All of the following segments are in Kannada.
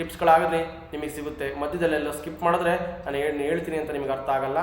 ಟಿಪ್ಸ್ಗಳಾಗಲಿ ನಿಮಗೆ ಸಿಗುತ್ತೆ. ಮಧ್ಯದಲ್ಲೆಲ್ಲ ಸ್ಕಿಪ್ ಮಾಡಿದ್ರೆ ನಾನು ಏನು ಹೇಳ್ತೀನಿ ಅಂತ ನಿಮಗೆ ಅರ್ಥ ಆಗಲ್ಲ.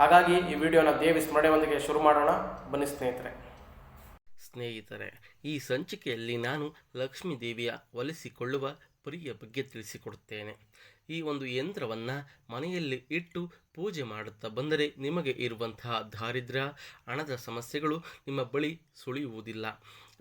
ಹಾಗಾಗಿ ಈ ವಿಡಿಯೋನ ದೇವಿ ಸ್ಮರಣೆಯೊಂದಿಗೆ ಶುರು ಮಾಡೋಣ. ಬನ್ನಿ ಸ್ನೇಹಿತರೆ. ಸ್ನೇಹಿತರೆ, ಈ ಸಂಚಿಕೆಯಲ್ಲಿ ನಾನು ಲಕ್ಷ್ಮೀ ದೇವಿಯ ಒಲಿಸಿಕೊಳ್ಳುವ ಪರಿಯ ಬಗ್ಗೆ ತಿಳಿಸಿಕೊಡುತ್ತೇನೆ. ಈ ಒಂದು ಯಂತ್ರವನ್ನು ಮನೆಯಲ್ಲಿ ಇಟ್ಟು ಪೂಜೆ ಮಾಡುತ್ತಾ ಬಂದರೆ ನಿಮಗೆ ಇರುವಂತಹ ದಾರಿದ್ರ್ಯ, ಹಣದ ಸಮಸ್ಯೆಗಳು ನಿಮ್ಮ ಬಳಿ ಸುಳಿಯುವುದಿಲ್ಲ.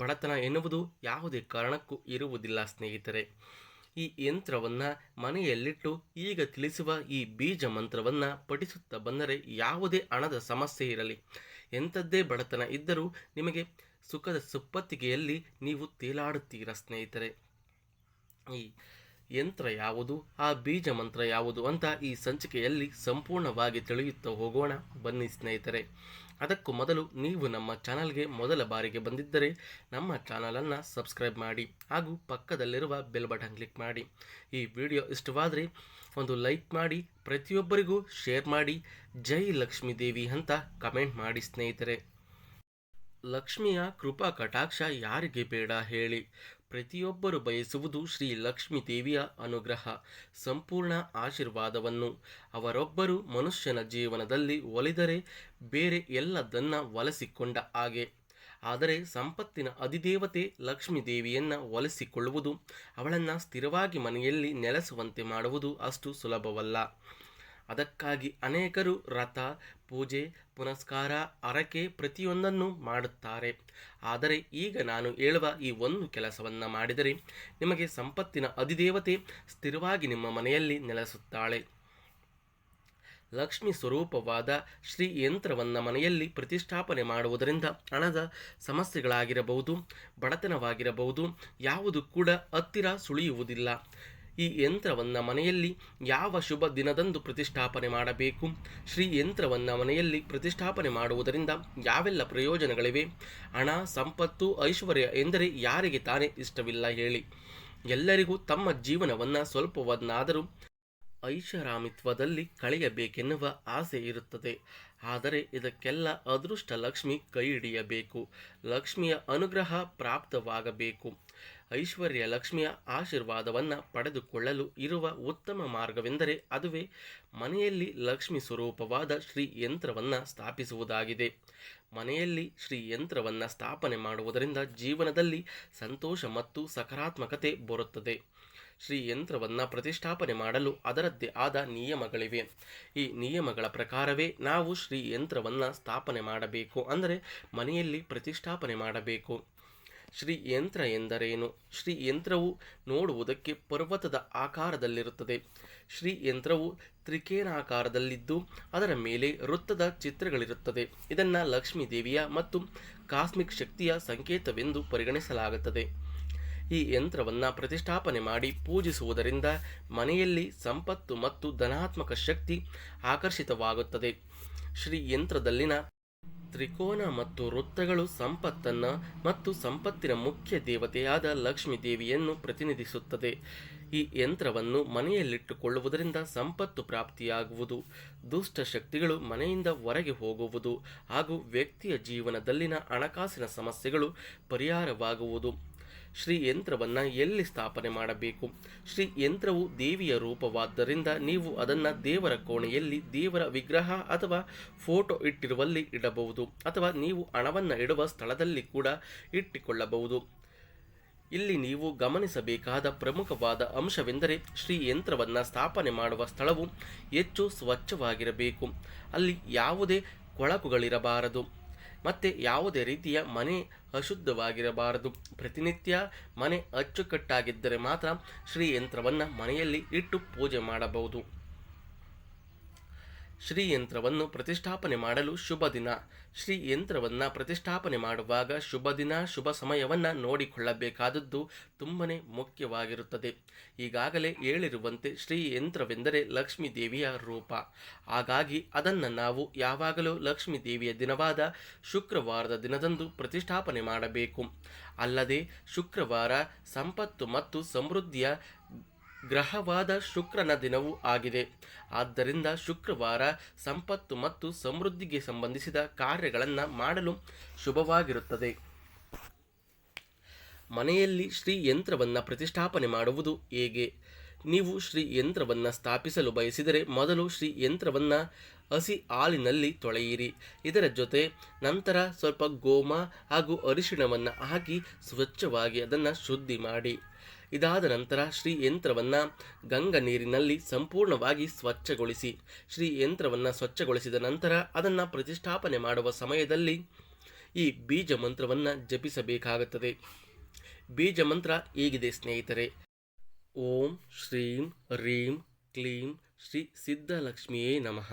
ಬಡತನ ಎನ್ನುವುದು ಯಾವುದೇ ಕಾರಣಕ್ಕೂ ಇರುವುದಿಲ್ಲ ಸ್ನೇಹಿತರೆ. ಈ ಯಂತ್ರವನ್ನು ಮನೆಯಲ್ಲಿಟ್ಟು ಈಗ ತಿಳಿಸುವ ಈ ಬೀಜ ಮಂತ್ರವನ್ನ ಪಠಿಸುತ್ತಾ ಬಂದರೆ ಯಾವುದೇ ಹಣದ ಸಮಸ್ಯೆ ಇರಲಿ. ಎಂಥದ್ದೇ ಬಡತನ ಇದ್ದರೂ ನಿಮಗೆ ಸುಖದ ಸುಪ್ಪತ್ತಿಗೆಯಲ್ಲಿ ನೀವು ತೇಲಾಡುತ್ತೀರ ಸ್ನೇಹಿತರೆ. ಈ ಯಂತ್ರ ಯಾವುದು, ಆ ಬೀಜ ಮಂತ್ರ ಯಾವುದು ಅಂತ ಈ ಸಂಚಿಕೆಯಲ್ಲಿ ಸಂಪೂರ್ಣವಾಗಿ ತಿಳಿಯುತ್ತಾ ಹೋಗೋಣ. ಬನ್ನಿ ಸ್ನೇಹಿತರೆ. ಅದಕ್ಕೂ ಮೊದಲು ನೀವು ನಮ್ಮ ಚಾನಲ್ಗೆ ಮೊದಲ ಬಾರಿಗೆ ಬಂದಿದ್ದರೆ ನಮ್ಮ ಚಾನಲನ್ನು ಸಬ್ಸ್ಕ್ರೈಬ್ ಮಾಡಿ ಹಾಗೂ ಪಕ್ಕದಲ್ಲಿರುವ ಬೆಲ್ ಬಟನ್ ಕ್ಲಿಕ್ ಮಾಡಿ. ಈ ವಿಡಿಯೋ ಇಷ್ಟವಾದರೆ ಒಂದು ಲೈಕ್ ಮಾಡಿ, ಪ್ರತಿಯೊಬ್ಬರಿಗೂ ಶೇರ್ ಮಾಡಿ, ಜೈ ಲಕ್ಷ್ಮೀ ದೇವಿ ಅಂತ ಕಮೆಂಟ್ ಮಾಡಿ ಸ್ನೇಹಿತರೆ. ಲಕ್ಷ್ಮಿಯ ಕೃಪಾ ಕಟಾಕ್ಷ ಯಾರಿಗೆ ಬೇಡ ಹೇಳಿ. ಪ್ರತಿಯೊಬ್ಬರು ಬಯಸುವುದು ಶ್ರೀ ಲಕ್ಷ್ಮೀ ದೇವಿಯ ಅನುಗ್ರಹ, ಸಂಪೂರ್ಣ ಆಶೀರ್ವಾದವನ್ನು. ಅವರೊಬ್ಬರು ಮನುಷ್ಯನ ಜೀವನದಲ್ಲಿ ಒಲಿದರೆ ಬೇರೆ ಎಲ್ಲದನ್ನ ಒಲಿಸಿಕೊಂಡ ಹಾಗೆ. ಆದರೆ ಸಂಪತ್ತಿನ ಅಧಿದೇವತೆ ಲಕ್ಷ್ಮೀ ದೇವಿಯನ್ನು ಒಲಿಸಿಕೊಳ್ಳುವುದು, ಅವಳನ್ನು ಸ್ಥಿರವಾಗಿ ಮನೆಯಲ್ಲಿ ನೆಲೆಸುವಂತೆ ಮಾಡುವುದು ಅಷ್ಟು ಸುಲಭವಲ್ಲ. ಅದಕ್ಕಾಗಿ ಅನೇಕರು ರಥ, ಪೂಜೆ, ಪುನಸ್ಕಾರ, ಅರಕೆ ಪ್ರತಿಯೊಂದನ್ನು ಮಾಡುತ್ತಾರೆ. ಆದರೆ ಈಗ ನಾನು ಹೇಳುವ ಈ ಒಂದು ಕೆಲಸವನ್ನು ಮಾಡಿದರೆ ನಿಮಗೆ ಸಂಪತ್ತಿನ ಅಧಿದೇವತೆ ಸ್ಥಿರವಾಗಿ ನಿಮ್ಮ ಮನೆಯಲ್ಲಿ ನೆಲೆಸುತ್ತಾಳೆ. ಲಕ್ಷ್ಮಿ ಸ್ವರೂಪವಾದ ಶ್ರೀ ಯಂತ್ರವನ್ನು ಮನೆಯಲ್ಲಿ ಪ್ರತಿಷ್ಠಾಪನೆ ಮಾಡುವುದರಿಂದ ಹಣದ ಸಮಸ್ಯೆಗಳಾಗಿರಬಹುದು, ಬಡತನವಾಗಿರಬಹುದು, ಯಾವುದು ಕೂಡ ಹತ್ತಿರ ಸುಳಿಯುವುದಿಲ್ಲ. ಈ ಯಂತ್ರವನ್ನು ಮನೆಯಲ್ಲಿ ಯಾವ ಶುಭ ದಿನದಂದು ಪ್ರತಿಷ್ಠಾಪನೆ ಮಾಡಬೇಕು? ಶ್ರೀ ಯಂತ್ರವನ್ನು ಮನೆಯಲ್ಲಿ ಪ್ರತಿಷ್ಠಾಪನೆ ಮಾಡುವುದರಿಂದ ಯಾವೆಲ್ಲ ಪ್ರಯೋಜನಗಳಿವೆ? ಹಣ, ಸಂಪತ್ತು, ಐಶ್ವರ್ಯ ಎಂದರೆ ಯಾರಿಗೆ ತಾನೇ ಇಷ್ಟವಿಲ್ಲ ಹೇಳಿ. ಎಲ್ಲರಿಗೂ ತಮ್ಮ ಜೀವನವನ್ನು ಸ್ವಲ್ಪವನ್ನಾದರೂ ಐಷಾರಾಮಿತ್ವದಲ್ಲಿ ಕಳೆಯಬೇಕೆನ್ನುವ ಆಸೆ ಇರುತ್ತದೆ. ಆದರೆ ಇದಕ್ಕೆಲ್ಲ ಅದೃಷ್ಟ ಲಕ್ಷ್ಮಿ ಕೈ ಹಿಡಿಯಬೇಕು. ಲಕ್ಷ್ಮಿಯ ಅನುಗ್ರಹ ಪ್ರಾಪ್ತವಾಗಬೇಕು. ಐಶ್ವರ್ಯ ಲಕ್ಷ್ಮಿಯ ಆಶೀರ್ವಾದವನ್ನು ಪಡೆದುಕೊಳ್ಳಲು ಇರುವ ಉತ್ತಮ ಮಾರ್ಗವೆಂದರೆ ಅದುವೇ ಮನೆಯಲ್ಲಿ ಲಕ್ಷ್ಮಿ ಸ್ವರೂಪವಾದ ಶ್ರೀ ಯಂತ್ರವನ್ನು ಸ್ಥಾಪಿಸುವುದಾಗಿದೆ. ಮನೆಯಲ್ಲಿ ಶ್ರೀ ಯಂತ್ರವನ್ನು ಸ್ಥಾಪನೆ ಮಾಡುವುದರಿಂದ ಜೀವನದಲ್ಲಿ ಸಂತೋಷ ಮತ್ತು ಸಕಾರಾತ್ಮಕತೆ ಬರುತ್ತದೆ. ಶ್ರೀ ಯಂತ್ರವನ್ನು ಪ್ರತಿಷ್ಠಾಪನೆ ಮಾಡಲು ಅದರದ್ದೇ ಆದ ನಿಯಮಗಳಿವೆ. ಈ ನಿಯಮಗಳ ಪ್ರಕಾರವೇ ನಾವು ಶ್ರೀ ಯಂತ್ರವನ್ನು ಸ್ಥಾಪನೆ ಮಾಡಬೇಕು ಅಂದರೆ ಮನೆಯಲ್ಲಿ ಪ್ರತಿಷ್ಠಾಪನೆ ಮಾಡಬೇಕು. ಶ್ರೀ ಯಂತ್ರ ಎಂದರೇನು? ಶ್ರೀ ಯಂತ್ರವು ನೋಡುವುದಕ್ಕೆ ಪರ್ವತದ ಆಕಾರದಲ್ಲಿರುತ್ತದೆ. ಶ್ರೀ ಯಂತ್ರವು ತ್ರಿಕೇನಾಕಾರದಲ್ಲಿದ್ದು ಅದರ ಮೇಲೆ ವೃತ್ತದ ಚಿತ್ರಗಳಿರುತ್ತದೆ. ಇದನ್ನು ಲಕ್ಷ್ಮೀ ದೇವಿಯ ಮತ್ತು ಕಾಸ್ಮಿಕ್ ಶಕ್ತಿಯ ಸಂಕೇತವೆಂದು ಪರಿಗಣಿಸಲಾಗುತ್ತದೆ. ಈ ಯಂತ್ರವನ್ನು ಪ್ರತಿಷ್ಠಾಪನೆ ಮಾಡಿ ಪೂಜಿಸುವುದರಿಂದ ಮನೆಯಲ್ಲಿ ಸಂಪತ್ತು ಮತ್ತು ಧನಾತ್ಮಕ ಶಕ್ತಿ ಆಕರ್ಷಿತವಾಗುತ್ತದೆ. ಶ್ರೀ ಯಂತ್ರದಲ್ಲಿನ ತ್ರಿಕೋನ ಮತ್ತು ವೃತ್ತಗಳು ಸಂಪತ್ತನ್ನು ಮತ್ತು ಸಂಪತ್ತಿನ ಮುಖ್ಯ ದೇವತೆಯಾದ ಲಕ್ಷ್ಮೀ ದೇವಿಯನ್ನು ಪ್ರತಿನಿಧಿಸುತ್ತದೆ. ಈ ಯಂತ್ರವನ್ನು ಮನೆಯಲ್ಲಿಟ್ಟುಕೊಳ್ಳುವುದರಿಂದ ಸಂಪತ್ತು ಪ್ರಾಪ್ತಿಯಾಗುವುದು, ದುಷ್ಟ ಶಕ್ತಿಗಳು ಮನೆಯಿಂದ ಹೊರಗೆ ಹೋಗುವುದು ಹಾಗೂ ವ್ಯಕ್ತಿಯ ಜೀವನದಲ್ಲಿನ ಹಣಕಾಸಿನ ಸಮಸ್ಯೆಗಳು ಪರಿಹಾರವಾಗುವುದು. ಶ್ರೀ ಯಂತ್ರವನ್ನು ಎಲ್ಲಿ ಸ್ಥಾಪನೆ ಮಾಡಬೇಕು? ಶ್ರೀ ಯಂತ್ರವು ದೇವಿಯ ರೂಪವಾದ್ದರಿಂದ ನೀವು ಅದನ್ನು ದೇವರ ಕೋಣೆಯಲ್ಲಿ ದೇವರ ವಿಗ್ರಹ ಅಥವಾ ಫೋಟೋ ಇಟ್ಟಿರುವಲ್ಲಿ ಇಡಬಹುದು ಅಥವಾ ನೀವು ಹಣವನ್ನು ಇಡುವ ಸ್ಥಳದಲ್ಲಿ ಕೂಡ ಇಟ್ಟುಕೊಳ್ಳಬಹುದು. ಇಲ್ಲಿ ನೀವು ಗಮನಿಸಬೇಕಾದ ಪ್ರಮುಖವಾದ ಅಂಶವೆಂದರೆ ಶ್ರೀ ಯಂತ್ರವನ್ನು ಸ್ಥಾಪನೆ ಮಾಡುವ ಸ್ಥಳವು ಹೆಚ್ಚು ಸ್ವಚ್ಛವಾಗಿರಬೇಕು. ಅಲ್ಲಿ ಯಾವುದೇ ಕೊಳಕುಗಳಿರಬಾರದು. ಮತ್ತು ಯಾವುದೇ ರೀತಿಯ ಮನೆ ಅಶುದ್ಧವಾಗಿರಬಾರದು. ಪ್ರತಿನಿತ್ಯ ಮನೆ ಅಚ್ಚುಕಟ್ಟಾಗಿದ್ದರೆ ಮಾತ್ರ ಶ್ರೀಯಂತ್ರವನ್ನು ಮನೆಯಲ್ಲಿ ಇಟ್ಟು ಪೂಜೆ ಮಾಡಬಹುದು. ಶ್ರೀ ಯಂತ್ರವನ್ನು ಪ್ರತಿಷ್ಠಾಪನೆ ಮಾಡಲು ಶುಭ ದಿನ. ಶ್ರೀಯಂತ್ರವನ್ನು ಪ್ರತಿಷ್ಠಾಪನೆ ಮಾಡುವಾಗ ಶುಭ ದಿನ, ಶುಭ ಸಮಯವನ್ನು ನೋಡಿಕೊಳ್ಳಬೇಕಾದದ್ದು ತುಂಬನೇ ಮುಖ್ಯವಾಗಿರುತ್ತದೆ. ಈಗಾಗಲೇ ಹೇಳಿರುವಂತೆ ಶ್ರೀಯಂತ್ರವೆಂದರೆ ಲಕ್ಷ್ಮೀ ದೇವಿಯ ರೂಪ. ಹಾಗಾಗಿ ಅದನ್ನು ನಾವು ಯಾವಾಗಲೂ ಲಕ್ಷ್ಮೀ ದೇವಿಯ ದಿನವಾದ ಶುಕ್ರವಾರದ ದಿನದಂದು ಪ್ರತಿಷ್ಠಾಪನೆ ಮಾಡಬೇಕು. ಅಲ್ಲದೆ ಶುಕ್ರವಾರ ಸಂಪತ್ತು ಮತ್ತು ಸಮೃದ್ಧಿಯ ಗ್ರಹವಾದ ಶುಕ್ರನ ದಿನವೂ ಆಗಿದೆ. ಆದ್ದರಿಂದ ಶುಕ್ರವಾರ ಸಂಪತ್ತು ಮತ್ತು ಸಮೃದ್ಧಿಗೆ ಸಂಬಂಧಿಸಿದ ಕಾರ್ಯಗಳನ್ನು ಮಾಡಲು ಶುಭವಾಗಿರುತ್ತದೆ. ಮನೆಯಲ್ಲಿ ಶ್ರೀ ಯಂತ್ರವನ್ನು ಪ್ರತಿಷ್ಠಾಪನೆ ಮಾಡುವುದು ಹೇಗೆ? ನೀವು ಶ್ರೀ ಯಂತ್ರವನ್ನು ಸ್ಥಾಪಿಸಲು ಬಯಸಿದರೆ ಮೊದಲು ಶ್ರೀ ಯಂತ್ರವನ್ನು ಹಸಿ ಹಾಲಿನಲ್ಲಿ ತೊಳೆಯಿರಿ. ಇದರ ಜೊತೆ ನಂತರ ಸ್ವಲ್ಪ ಗೋಮ ಹಾಗೂ ಅರಿಶಿಣವನ್ನು ಹಾಕಿ ಸ್ವಚ್ಛವಾಗಿ ಅದನ್ನು ಶುದ್ಧಿ ಮಾಡಿ. ಇದಾದ ನಂತರ ಶ್ರೀ ಯಂತ್ರವನ್ನು ಗಂಗಾ ನೀರಿನಲ್ಲಿ ಸಂಪೂರ್ಣವಾಗಿ ಸ್ವಚ್ಛಗೊಳಿಸಿ, ಶ್ರೀ ಯಂತ್ರವನ್ನು ಸ್ವಚ್ಛಗೊಳಿಸಿದ ನಂತರ ಅದನ್ನು ಪ್ರತಿಷ್ಠಾಪನೆ ಮಾಡುವ ಸಮಯದಲ್ಲಿ ಈ ಬೀಜ ಮಂತ್ರವನ್ನು ಜಪಿಸಬೇಕಾಗುತ್ತದೆ. ಬೀಜ ಮಂತ್ರ ಹೀಗಿದೆ ಸ್ನೇಹಿತರೆ? ಓಂ ಶ್ರೀಂ ರೀಂ ಕ್ಲೀಂ ಶ್ರೀ ಸಿದ್ಧಲಕ್ಷ್ಮಿಯೇ ನಮಃ.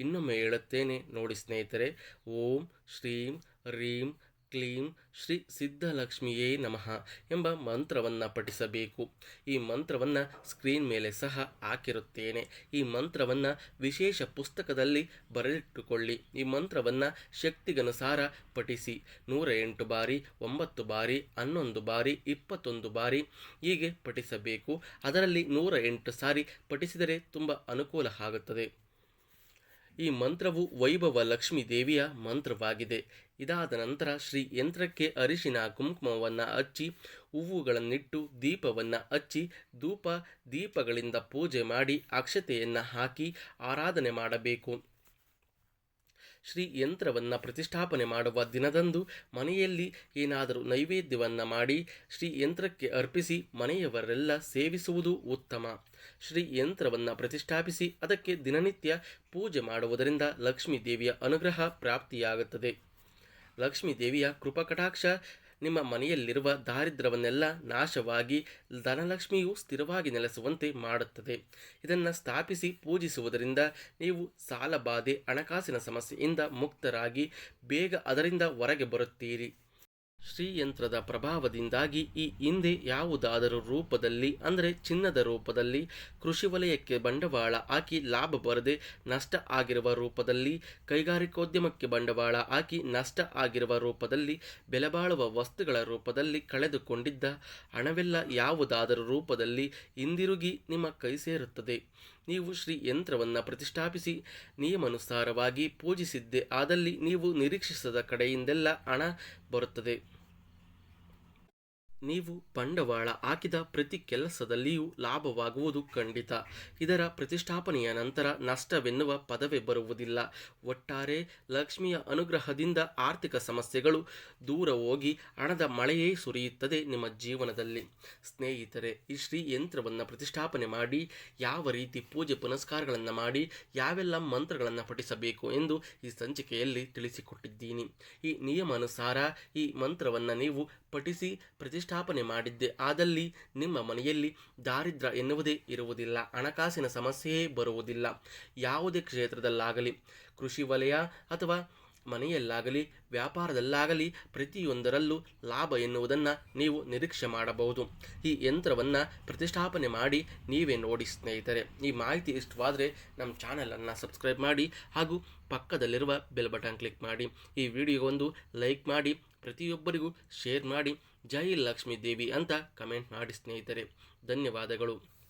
ಇನ್ನೊಮ್ಮೆ ಹೇಳುತ್ತೇನೆ ನೋಡಿ ಸ್ನೇಹಿತರೆ, ಓಂ ಶ್ರೀಂ ರೀಂ ಕ್ಲೀಂ ಶ್ರೀ ಸಿದ್ಧಲಕ್ಷ್ಮಿಯೇ ನಮಃ ಎಂಬ ಮಂತ್ರವನ್ನು ಪಠಿಸಬೇಕು. ಈ ಮಂತ್ರವನ್ನು ಸ್ಕ್ರೀನ್ ಮೇಲೆ ಸಹ ಹಾಕಿರುತ್ತೇನೆ. ಈ ಮಂತ್ರವನ್ನು ವಿಶೇಷ ಪುಸ್ತಕದಲ್ಲಿ ಬರೆದಿಟ್ಟುಕೊಳ್ಳಿ. ಈ ಮಂತ್ರವನ್ನು ಶಕ್ತಿಗನುಸಾರ ಪಠಿಸಿ. ನೂರ ಎಂಟು ಬಾರಿ, ಒಂಬತ್ತು ಬಾರಿ, ಹನ್ನೊಂದು ಬಾರಿ, ಇಪ್ಪತ್ತೊಂದು ಬಾರಿ ಹೀಗೆ ಪಠಿಸಬೇಕು. ಅದರಲ್ಲಿ ನೂರ ಎಂಟು ಸಾರಿ ಪಠಿಸಿದರೆ ತುಂಬ ಅನುಕೂಲ ಆಗುತ್ತದೆ. ಈ ಮಂತ್ರವು ವೈಭವ ಲಕ್ಷ್ಮೀ ದೇವಿಯ ಮಂತ್ರವಾಗಿದೆ. ಇದಾದ ನಂತರ ಶ್ರೀ ಯಂತ್ರಕ್ಕೆ ಅರಿಶಿನ ಕುಂಕುಮವನ್ನು ಹಚ್ಚಿ, ಹೂವುಗಳನ್ನಿಟ್ಟು ದೀಪವನ್ನು ಹಚ್ಚಿ, ಧೂಪ ದೀಪಗಳಿಂದ ಪೂಜೆ ಮಾಡಿ, ಅಕ್ಷತೆಯನ್ನು ಹಾಕಿ, ಆರಾಧನೆ ಮಾಡಬೇಕು. ಶ್ರೀ ಯಂತ್ರವನ್ನು ಪ್ರತಿಷ್ಠಾಪನೆ ಮಾಡುವ ದಿನದಂದು ಮನೆಯಲ್ಲಿ ಏನಾದರೂ ನೈವೇದ್ಯವನ್ನು ಮಾಡಿ ಶ್ರೀ ಯಂತ್ರಕ್ಕೆ ಅರ್ಪಿಸಿ ಮನೆಯವರೆಲ್ಲ ಸೇವಿಸುವುದು ಉತ್ತಮ. ಶ್ರೀ ಯಂತ್ರವನ್ನು ಪ್ರತಿಷ್ಠಾಪಿಸಿ ಅದಕ್ಕೆ ದಿನನಿತ್ಯ ಪೂಜೆ ಮಾಡುವುದರಿಂದ ಲಕ್ಷ್ಮೀ ದೇವಿಯ ಅನುಗ್ರಹ ಪ್ರಾಪ್ತಿಯಾಗುತ್ತದೆ. ಲಕ್ಷ್ಮೀ ದೇವಿಯ ಕೃಪಕಟಾಕ್ಷ ನಿಮ್ಮ ಮನೆಯಲ್ಲಿರುವ ದಾರಿದ್ರ್ಯವನ್ನೆಲ್ಲ ನಾಶವಾಗಿ ಧನಲಕ್ಷ್ಮಿಯು ಸ್ಥಿರವಾಗಿ ನೆಲೆಸುವಂತೆ ಮಾಡುತ್ತದೆ. ಇದನ್ನು ಸ್ಥಾಪಿಸಿ ಪೂಜಿಸುವುದರಿಂದ ನೀವು ಸಾಲಬಾಧೆ, ಹಣಕಾಸಿನ ಸಮಸ್ಯೆಯಿಂದ ಮುಕ್ತರಾಗಿ ಬೇಗ ಅದರಿಂದ ಹೊರಗೆ ಬರುತ್ತೀರಿ. ಶ್ರೀಯಂತ್ರದ ಪ್ರಭಾವದಿಂದಾಗಿ ಈ ಹಿಂದೆ ಯಾವುದಾದರೂ ರೂಪದಲ್ಲಿ, ಅಂದರೆ ಚಿನ್ನದ ರೂಪದಲ್ಲಿ, ಕೃಷಿ ವಲಯಕ್ಕೆ ಬಂಡವಾಳ ಹಾಕಿ ಲಾಭ ಬರದೆ ನಷ್ಟ ಆಗಿರುವ ರೂಪದಲ್ಲಿ, ಕೈಗಾರಿಕೋದ್ಯಮಕ್ಕೆ ಬಂಡವಾಳ ಹಾಕಿ ನಷ್ಟ ಆಗಿರುವ ರೂಪದಲ್ಲಿ ಬೆಲೆಬಾಳುವ ವಸ್ತುಗಳ ರೂಪದಲ್ಲಿ ಕಳೆದುಕೊಂಡಿದ್ದ ಹಣವೆಲ್ಲ ಯಾವುದಾದರೂ ರೂಪದಲ್ಲಿ ಹಿಂದಿರುಗಿ ನಿಮ್ಮ ಕೈ ಸೇರುತ್ತದೆ. ನೀವು ಶ್ರೀ ಯಂತ್ರವನ್ನು ಪ್ರತಿಷ್ಠಾಪಿಸಿ ನಿಯಮಾನುಸಾರವಾಗಿ ಪೂಜಿಸಿದ್ದೆ ಆದಲ್ಲಿ ನೀವು ನಿರೀಕ್ಷಿಸದ ಕಡೆಯಿಂದೆಲ್ಲ ಹಣ ಬರುತ್ತದೆ. ನೀವು ಬಂಡವಾಳ ಹಾಕಿದ ಪ್ರತಿ ಕೆಲಸದಲ್ಲಿಯೂ ಲಾಭವಾಗುವುದು ಖಂಡಿತ. ಇದರ ಪ್ರತಿಷ್ಠಾಪನೆಯ ನಂತರ ನಷ್ಟವೆನ್ನುವ ಪದವೇ ಬರುವುದಿಲ್ಲ. ಒಟ್ಟಾರೆ ಲಕ್ಷ್ಮಿಯ ಅನುಗ್ರಹದಿಂದ ಆರ್ಥಿಕ ಸಮಸ್ಯೆಗಳು ದೂರ ಹೋಗಿ ಹಣದ ಮಳೆಯೇ ಸುರಿಯುತ್ತದೆ ನಿಮ್ಮ ಜೀವನದಲ್ಲಿ. ಸ್ನೇಹಿತರೆ, ಈ ಶ್ರೀ ಯಂತ್ರವನ್ನು ಪ್ರತಿಷ್ಠಾಪನೆ ಮಾಡಿ, ಯಾವ ರೀತಿ ಪೂಜೆ ಪುನಸ್ಕಾರಗಳನ್ನು ಮಾಡಿ, ಯಾವೆಲ್ಲ ಮಂತ್ರಗಳನ್ನು ಪಠಿಸಬೇಕು ಎಂದು ಈ ಸಂಚಿಕೆಯಲ್ಲಿ ತಿಳಿಸಿಕೊಟ್ಟಿದ್ದೀನಿ. ಈ ನಿಯಮಾನುಸಾರ ಈ ಮಂತ್ರವನ್ನು ನೀವು ಪಠಿಸಿ ಪ್ರತಿಷ್ಠಾಪನೆ ಮಾಡಿದ್ದೆ. ಆದಲ್ಲಿ ನಿಮ್ಮ ಮನೆಯಲ್ಲಿ ದಾರಿದ್ರ್ಯ ಎನ್ನುವುದೇ ಇರುವುದಿಲ್ಲ. ಹಣಕಾಸಿನ ಸಮಸ್ಯೆಯೇ ಬರುವುದಿಲ್ಲ. ಯಾವುದೇ ಕ್ಷೇತ್ರದಲ್ಲಾಗಲಿ, ಕೃಷಿ ವಲಯ ಅಥವಾ ಮನೆಯಲ್ಲಾಗಲಿ, ವ್ಯಾಪಾರದಲ್ಲಾಗಲಿ ಪ್ರತಿಯೊಂದರಲ್ಲೂ ಲಾಭ ಎನ್ನುವುದನ್ನು ನೀವು ನಿರೀಕ್ಷೆ ಮಾಡಬಹುದು. ಈ ಯಂತ್ರವನ್ನು ಪ್ರತಿಷ್ಠಾಪನೆ ಮಾಡಿ ನೀವೇ ನೋಡಿ ಸ್ನೇಹಿತರೆ. ಈ ಮಾಹಿತಿ ಇಷ್ಟವಾದರೆ ನಮ್ಮ ಚಾನಲನ್ನು ಸಬ್ಸ್ಕ್ರೈಬ್ ಮಾಡಿ ಹಾಗೂ ಪಕ್ಕದಲ್ಲಿರುವ ಬೆಲ್ ಬಟನ್ ಕ್ಲಿಕ್ ಮಾಡಿ. ಈ ವಿಡಿಯೋಗೊಂದು ಲೈಕ್ ಮಾಡಿ. ಪ್ರತಿಯೊಬ್ಬರಿಗೂ ಶೇರ್ ಮಾಡಿ ಜೈ ಲಕ್ಷ್ಮೀ ದೇವಿ ಅಂತ ಕಮೆಂಟ್ ಮಾಡಿ ಸ್ನೇಹಿತರೆ. ಧನ್ಯವಾದಗಳು.